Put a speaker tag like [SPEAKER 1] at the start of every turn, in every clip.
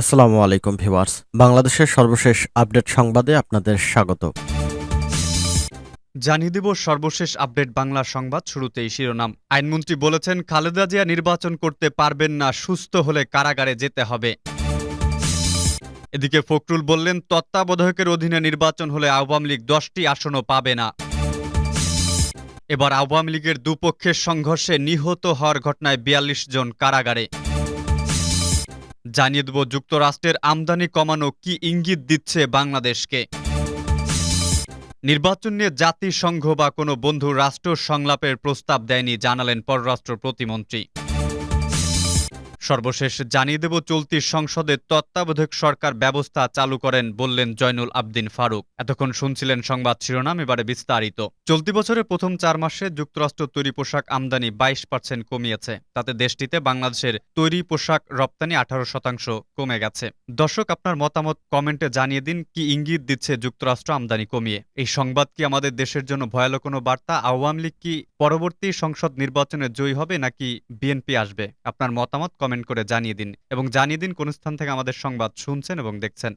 [SPEAKER 1] আসসালামু আলাইকুম ভিউয়ার্স। বাংলাদেশের সর্বশেষ আপডেট সংবাদে আপনাদের স্বাগত।
[SPEAKER 2] জানিয়ে দেব সর্বশেষ আপডেট বাংলা সংবাদ শুরুতেই শিরোনাম। আইনমন্ত্রী বলেছেন, খালেদা জিয়া নির্বাচন করতে পারবেন না, সুস্থ হলে কারাগারে যেতে হবে। এদিকে ফখরুল বললেন, তত্ত্বাবধায়কের অধীনে নির্বাচন হলে আওয়ামী লীগ দশটি আসনও পাবে না। এবার আওয়ামী লীগের দুপক্ষের সংঘর্ষে নিহত হওয়ার ঘটনায় বিয়াল্লিশ জন কারাগারে। জানিয়ে দেব যুক্তরাষ্ট্রের আমদানি কমানো কি ইঙ্গিত দিচ্ছে বাংলাদেশকে। নির্বাচন নিয়ে জাতিসংঘ বা কোনো বন্ধু রাষ্ট্র সংলাপের প্রস্তাব দেয়নি, জানালেন পররাষ্ট্র প্রতিমন্ত্রী। সর্বশেষ জানিয়ে দেব, চলতি সংসদে তত্ত্বাবধায়ক সরকার ব্যবস্থা চালু করেন বললেন জয়নুল আবদিন ফারুক। এতক্ষণ শুনছিলেন সংবাদ শিরোনাম, এবারে বিস্তারিত। চলতি বছরের প্রথম চার মাসে যুক্তরাষ্ট্র তৈরি পোশাক আমদানি বাইশ পার্সেন্ট কমিয়েছে। তাতে দেশটিতে বাংলাদেশের তৈরি পোশাক রপ্তানি আঠারো শতাংশ কমে গেছে। দর্শক, আপনার মতামত কমেন্টে জানিয়ে দিন, কি ইঙ্গিত দিচ্ছে যুক্তরাষ্ট্র আমদানি কমিয়ে? এই সংবাদ কি আমাদের দেশের জন্য ভয়ালো কোনো বার্তা? আওয়ামী লীগ কি পরবর্তী সংসদ নির্বাচনে জয়ী হবে নাকি বিএনপি আসবে? আপনার মতামত কমেন্ট করে জানিয়ে দিন এবং জানিয়ে দিন কোন স্থান থেকে আমাদের সংবাদ শুনছেন এবং দেখছেন।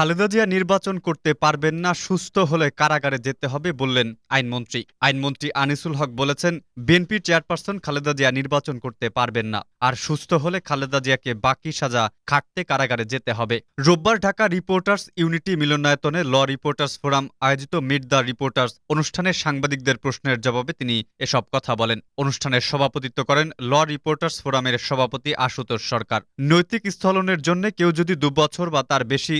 [SPEAKER 2] খালেদা জিয়া নির্বাচন করতে পারবেন না, সুস্থ হলে কারাগারে যেতে হবে বললেন আইনমন্ত্রী। আইনমন্ত্রী আনিসুল হক বলেছেন, বিএনপির চেয়ারপারসন খালেদা জিয়া নির্বাচন করতে পারবেন না, আর সুস্থ হলে খালেদা জিয়াকে বাকি সাজা খাটতে কারাগারে যেতে হবে। রোববার ঢাকা রিপোর্টার্স ইউনিটি মিলনায়তনে ল রিপোর্টার্স ফোরাম আয়োজিত মিট দ্য রিপোর্টার্স অনুষ্ঠানে সাংবাদিকদের প্রশ্নের জবাবে তিনি এসব কথা বলেন। অনুষ্ঠানের সভাপতিত্ব করেন ল রিপোর্টার্স ফোরামের সভাপতি আশুতোষ সরকার। নৈতিক স্থলনের জন্য কেউ যদি দুবছর বা তার বেশি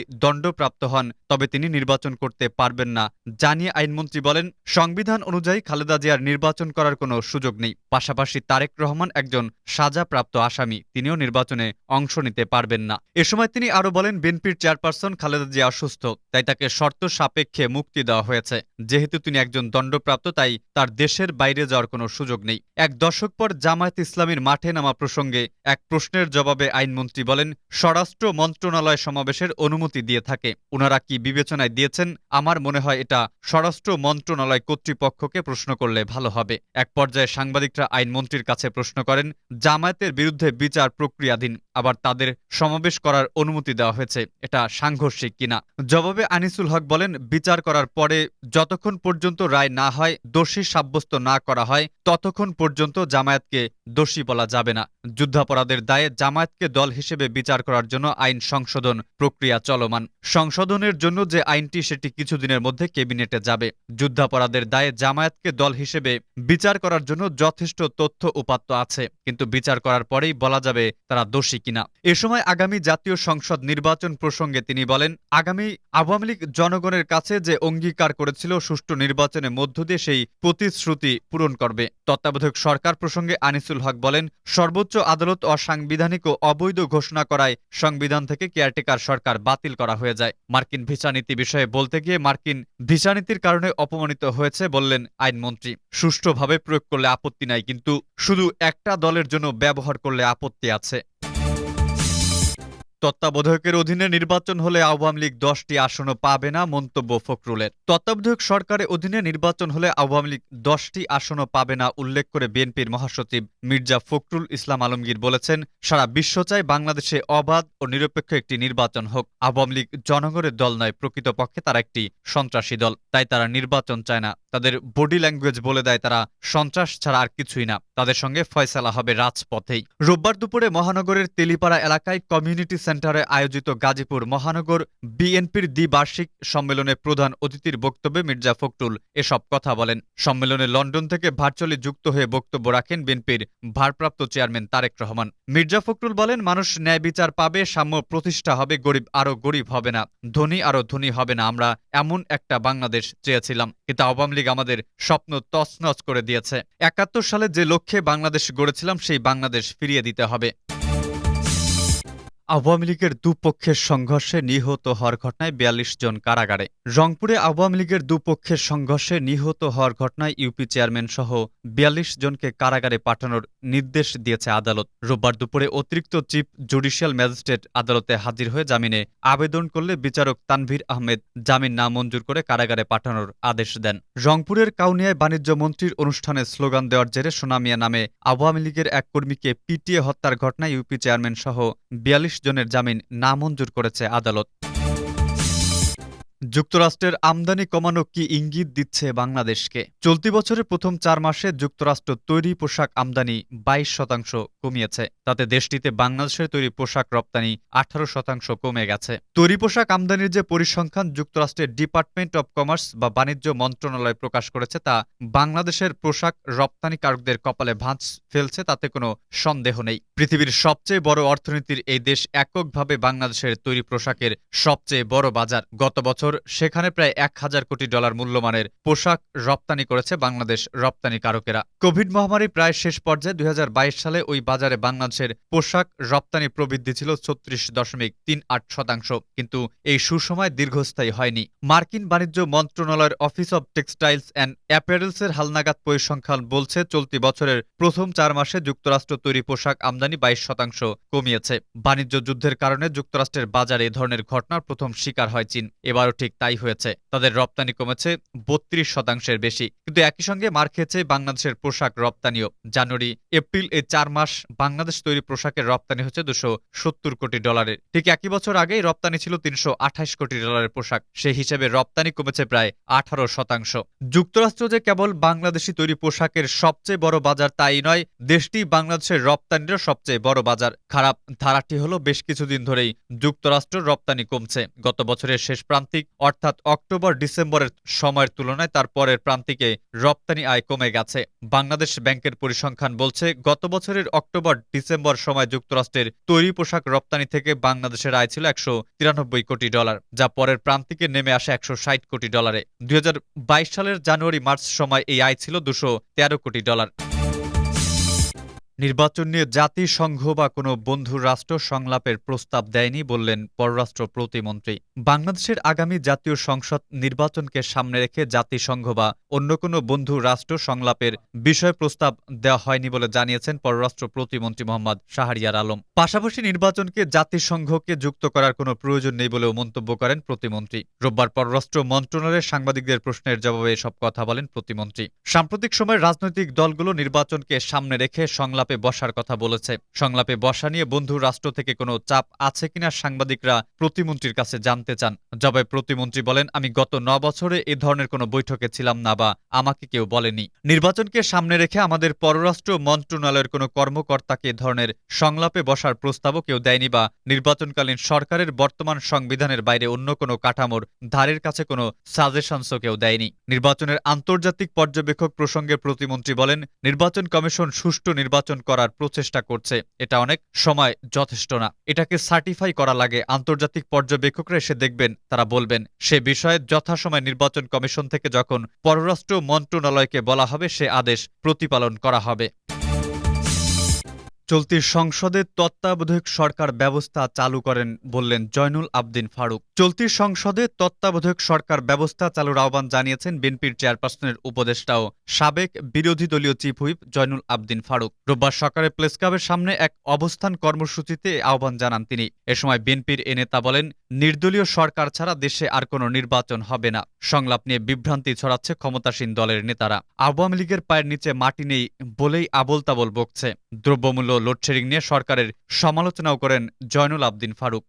[SPEAKER 2] দণ্ডপ্রাপ্ত হন, তবে তিনি নির্বাচন করতে পারবেন না। জানিয়ে আইনমন্ত্রী বলেন, সংবিধান অনুযায়ী খালেদা জিয়ার নির্বাচন করার কোনো সুযোগ নেই। পাশাপাশি তারেক রহমান একজন সাজাপ্রাপ্ত আসামি, তিনিও নির্বাচনে অংশ নিতে পারবেন না। এ সময় তিনি আরও বলেন, বিএনপির চেয়ারপারসন খালেদা জিয়া অসুস্থ, তাই তাকে শর্ত সাপেক্ষে মুক্তি দেওয়া হয়েছে। যেহেতু তিনি একজন দণ্ডপ্রাপ্ত, তাই তার দেশের বাইরে যাওয়ার কোনো সুযোগ নেই। এক দশক পর জামায়াত ইসলামীর মাঠে নামা প্রসঙ্গে এক প্রশ্নের জবাবে আইনমন্ত্রী বলেন, স্বরাষ্ট্র মন্ত্রণালয় সমাবেশের অনুমতি দিয়ে থাকে। ওনারা কি বিবেচনায় দিয়েছেন? আমার মনে হয় এটা স্বরাষ্ট্র মন্ত্রণালয় কর্তৃপক্ষকে প্রশ্ন করলে ভালো হবে। এক পর্যায়ে সাংবাদিকরা আইনমন্ত্রীর কাছে প্রশ্ন করেন, জামায়াতের বিরুদ্ধে বিচার প্রক্রিয়াধীন, আবার তাদের সমাবেশ করার অনুমতি দেওয়া হয়েছে। এটা সাংঘর্ষিক কিনা জবাবে আনিসুল হক বলেন, বিচার করার পরে যতক্ষণ পর্যন্ত রায় না হয়, দোষী সাব্যস্ত না করা হয়, ততক্ষণ পর্যন্ত জামায়াতকে দোষী বলা যাবে না। যুদ্ধাপরাধের দায়ে জামায়াতকে দল হিসেবে বিচার করার জন্য আইন সংশোধন প্রক্রিয়া চলমান। সংশোধনের জন্য যে আইনটি সেটি কিছুদিনের মধ্যে কেবিনেটে যাবে। যুদ্ধাপরাধের দায়ে জামায়াতকে দল হিসেবে বিচার করার জন্য যথেষ্ট তথ্য উপাত্ত আছে, কিন্তু বিচার করার পরেই বলা যাবে তারা দোষী কিনা। এ সময় আগামী জাতীয় সংসদ নির্বাচন প্রসঙ্গে তিনি বলেন, আগামী আওয়ামী লীগ জনগণের কাছে যে অঙ্গীকার করেছিল সুষ্ঠু নির্বাচনের মধ্য দিয়ে সেই প্রতিশ্রুতি পূরণ করবে। তত্ত্বাবধায়ক সরকার প্রসঙ্গে আনিসুল হক বলেন, সর্বোচ্চ আদালত অসাংবিধানিক ও অবৈধ ঘোষণা করায় সংবিধান থেকে কেয়ারটেকার সরকার বাতিল করা হয়ে যায়। মার্কিন ভিসা নীতি বিষয়ে বলতে গিয়ে মার্কিন ভিসা নীতির কারণে অপমানিত হয়েছে বললেন আইনমন্ত্রী। সুষ্ঠুভাবে প্রয়োগ করলে আপত্তি নাই, কিন্তু শুধু একটা দলের জন্য ব্যবহার করলে আপত্তি আছে। তত্ত্বাবধায়কের অধীনে নির্বাচন হলে আওয়ামী লীগ দশটি আসনও পাবে না, মন্তব্য ফখরুলের। তত্ত্বাবধায়ক সরকারের অধীনে নির্বাচন হলে আওয়ামী লীগ দশটি আসনও পাবে না, উল্লেখ করে বিএনপির মহাসচিব মির্জা ফখরুল ইসলাম আলমগীর বলেছেন, সারা বিশ্ব চায় বাংলাদেশে অবাধ ও নিরপেক্ষ একটি নির্বাচন হোক। আওয়ামী লীগ জনগণের দল নয়, প্রকৃতপক্ষে তারা একটি সন্ত্রাসী দল। তাই তারা নির্বাচন চায় না। তাদের বডি ল্যাঙ্গুয়েজ বলে দেয় তারা সন্ত্রাস ছাড়া আর কিছুই না। তাদের সঙ্গে ফয়সালা হবে রাজপথেই। রোববার দুপুরে মহানগরের তেলিপাড়া এলাকায় কমিউনিটি সেন্টারে আয়োজিত গাজীপুর মহানগর বিএনপির দ্বিবার্ষিক সম্মেলনে প্রধান অতিথির বক্তব্যে মির্জা ফখরুল এসব কথা বলেন। সম্মেলনে লন্ডন থেকে ভার্চুয়ালি যুক্ত হয়ে বক্তব্য রাখেন বিএনপির ভারপ্রাপ্ত চেয়ারম্যান তারেক রহমান। মির্জা ফখরুল বলেন, মানুষ ন্যায় বিচার পাবে, সাম্য প্রতিষ্ঠা হবে, গরিব আরও গরিব হবে না, ধনী আরও ধনী হবে না, আমরা এমন একটা বাংলাদেশ চেয়েছিলাম। কিন্তু আওয়ামী লীগ আমাদের স্বপ্ন তছনছ করে দিয়েছে। একাত্তর সালে যে লক্ষ্যে বাংলাদেশ গড়েছিলাম, সেই বাংলাদেশ ফিরিয়ে দিতে হবে। আওয়ামী লীগের দুপক্ষের সংঘর্ষে নিহত হওয়ার ঘটনায় বিয়াল্লিশ জন কারাগারে। রংপুরে আওয়ামী লীগের দুপক্ষের সংঘর্ষে নিহত হওয়ার ঘটনায় ইউপি চেয়ারম্যান সহ বিয়াল্লিশ জনকে কারাগারে পাঠানোর নির্দেশ দিয়েছে আদালত। রোববার দুপুরে অতিরিক্ত চিফ জুডিশিয়াল ম্যাজিস্ট্রেট আদালতে হাজির হয়ে জামিনে আবেদন করলে বিচারক তানভীর আহমেদ জামিন না মঞ্জুর করে কারাগারে পাঠানোর আদেশ দেন। রংপুরের কাউনিয়ায় বাণিজ্য মন্ত্রীর অনুষ্ঠানে স্লোগান দেওয়ার জেরে সোনামিয়া নামে আওয়ামী লীগের এক কর্মীকে পিটিয়ে হত্যার ঘটনায় ইউপি চেয়ারম্যান সহ বিয়াল্লিশ জনের জামিন নামঞ্জুর করেছে আদালত। যুক্তরাষ্ট্রের আমদানি কমানো কি ইঙ্গিত দিচ্ছে বাংলাদেশকে? চলতি বছরের প্রথম চার মাসে যুক্তরাষ্ট্র তৈরি পোশাক আমদানি বাইশ শতাংশ কমিয়েছে। তাতে দেশটিতে বাংলাদেশের তৈরি পোশাক রপ্তানি আঠারো শতাংশ কমে গেছে। তৈরি পোশাক আমদানির যে পরিসংখ্যান যুক্তরাষ্ট্রের ডিপার্টমেন্ট অব কমার্স বা বাণিজ্য মন্ত্রণালয় প্রকাশ করেছে, তা বাংলাদেশের পোশাক রপ্তানিকারকদের কপালে ভাঁজ ফেলছে, তাতে কোনো সন্দেহ নেই। পৃথিবীর সবচেয়ে বড় অর্থনীতির এই দেশ এককভাবে বাংলাদেশের তৈরি পোশাকের সবচেয়ে বড় বাজার। গত বছর সেখানে প্রায় এক হাজার কোটি ডলার মূল্যমানের পোশাক রপ্তানি করেছে বাংলাদেশ রপ্তানিকারকেরা কোভিড মহামারী প্রায় শেষ পর্যায়ে দুই সালে ওই বাজারে বাংলাদেশের পোশাক রপ্তানি প্রবৃদ্ধি ছিল ছত্রিশ দশমিক তিন আট শতাংশ, কিন্তু এই সুসময় দীর্ঘস্থায়ী হয়নি। মার্কিন বাণিজ্য মন্ত্রণালয়ের অফিস অব টেক্সটাইলস অ্যান্ড অ্যাপারেলসের হালনাগাদ পরিসংখ্যান বলছে, চলতি বছরের প্রথম চার মাসে যুক্তরাষ্ট্র তৈরি পোশাক আমদানি বাইশ শতাংশ কমিয়েছে। বাণিজ্য যুদ্ধের কারণে যুক্তরাষ্ট্রের বাজারে এ ধরনের ঘটনার প্রথম শিকার হয় চীন। এবারও ঠিক তাই হয়েছে। তাদের রপ্তানি কমেছে বত্রিশ শতাংশের বেশি। কিন্তু একই সঙ্গে মার খেয়েছে বাংলাদেশের পোশাক রপ্তানিও। জানুয়ারি, এপ্রিল এই চার মাস বাংলাদেশ তৈরি পোশাকের রপ্তানি হচ্ছে দুশো সত্তর কোটি ডলারের। ঠিক একই বছর আগেই রপ্তানি ছিল তিনশো আঠাশ কোটি ডলারের পোশাক। সেই হিসেবে রপ্তানি কমেছে প্রায় আঠারো শতাংশ। যুক্তরাষ্ট্র যে কেবল বাংলাদেশি তৈরি পোশাকের সবচেয়ে বড় বাজার তাই নয়, দেশটি বাংলাদেশের রপ্তানিরও সবচেয়ে বড় বাজার। খারাপ ধারাটি হলো বেশ কিছুদিন ধরেই যুক্তরাষ্ট্র রপ্তানি কমছে। গত বছরের শেষ প্রান্তিক অর্থাৎ অক্টোবর, ডিসেম্বরের সময়ের তুলনায় তার পরের প্রান্তিকে রপ্তানি আয় কমে গেছে। বাংলাদেশ ব্যাংকের পরিসংখ্যান বলছে, গত বছরের অক্টোবর, ডিসেম্বর সময় যুক্তরাষ্ট্রের তৈরি পোশাক রপ্তানি থেকে বাংলাদেশের আয় ছিল একশো তিরানব্বই কোটি ডলার, যা পরের প্রান্তিকে নেমে আসে একশো ষাট কোটি ডলারে। দুই হাজার বাইশ সালের জানুয়ারি মার্চ সময় এই আয় ছিল দুশো তেরো কোটি ডলার। নির্বাচন নিয়ে জাতিসংঘ বা কোনো বন্ধু রাষ্ট্র সংলাপের প্রস্তাব দেয়নি বললেন পররাষ্ট্র প্রতিমন্ত্রী। বাংলাদেশের আগামী জাতীয় সংসদ নির্বাচনকে সামনে রেখে জাতিসংঘ বা অন্য কোনো বন্ধু রাষ্ট্র সংলাপের বিষয় প্রস্তাব দেওয়া হয়নি বলে জানিয়েছেন পররাষ্ট্র প্রতিমন্ত্রী মোহাম্মদ শাহরিয়ার আলম। পাশাপাশি নির্বাচনকে জাতিসংঘকে যুক্ত করার কোনো প্রয়োজন নেই বলেও মন্তব্য করেন প্রতিমন্ত্রী। রোববার পররাষ্ট্র মন্ত্রণালয়ের সাংবাদিকদের প্রশ্নের জবাবে এসব কথা বলেন প্রতিমন্ত্রী। সাম্প্রতিক সময়ে রাজনৈতিক দলগুলো নির্বাচনকে সামনে রেখে সংলাপে বসার কথা বলেছে। সংলাপে বসা নিয়ে বন্ধু রাষ্ট্র থেকে কোনো চাপ আছে কিনা সাংবাদিকরা প্রতিমন্ত্রীর কাছে জানতে চান। জবাবে প্রতিমন্ত্রী বলেন, আমি গত ন বছরে এ ধরনের কোনো বৈঠকে ছিলাম না বা আমাকে কেউ বলেনি। নির্বাচনকে সামনে রেখে আমাদের পররাষ্ট্র মন্ত্রণালয়ের কোনো কর্মকর্তাকে এ ধরনের সংলাপে বসার প্রস্তাবও কেউ দেয়নি বা নির্বাচনকালীন সরকারের বর্তমান সংবিধানের বাইরে অন্য কোনো কাঠামোর ধারের কাছে কোনো সাজেশনসও কেউ দেয়নি। নির্বাচনের আন্তর্জাতিক পর্যবেক্ষক প্রসঙ্গে প্রতিমন্ত্রী বলেন, নির্বাচন কমিশন সুষ্ঠু নির্বাচন করার প্রচেষ্টা করছে। এটা অনেক সময় যথেষ্ট না। এটাকে সার্টিফাই করা লাগে। আন্তর্জাতিক পর্যবেক্ষকরা এসে দেখবেন, তারা বলবেন, সে বিষয়ে যথাসময় নির্বাচন কমিশন থেকে যখন পররাষ্ট্র মন্ত্রণালয়কে বলা হবে, সে আদেশ প্রতিপালন করা হবে। চলতি সংসদে তত্ত্বাবধায়ক সরকার ব্যবস্থা চালু করেন বললেন জয়নুল আবদিন ফারুক। চলতি সংসদে তত্ত্বাবধায়ক সরকার ব্যবস্থা চালুর আহ্বান জানিয়েছেন বিএনপির চেয়ারপারসনের উপদেষ্টাও। সাবেক বিরোধী দলীয় চিফ হুইপ জয়নুল আবদিন ফারুক। রোববার সকালে প্রেস ক্লাবের সামনে এক অবস্থান কর্মসূচিতে আহ্বান জানান তিনি। এ সময় বিএনপির এ নেতা বলেন, নির্দলীয় সরকার ছাড়া দেশে আর কোনো নির্বাচন হবে না। সংলাপ নিয়ে বিভ্রান্তি ছড়াচ্ছে ক্ষমতাসীন দলের নেতারা। আওয়ামী লীগের পায়ের নিচে মাটি নেই বলেই আবল তাবল বকছে। দ্রব্যমূল্য লোডশেডিং নিয়ে সরকারের সমালোচনাও করেন জয়নুল আবদিন ফারুক।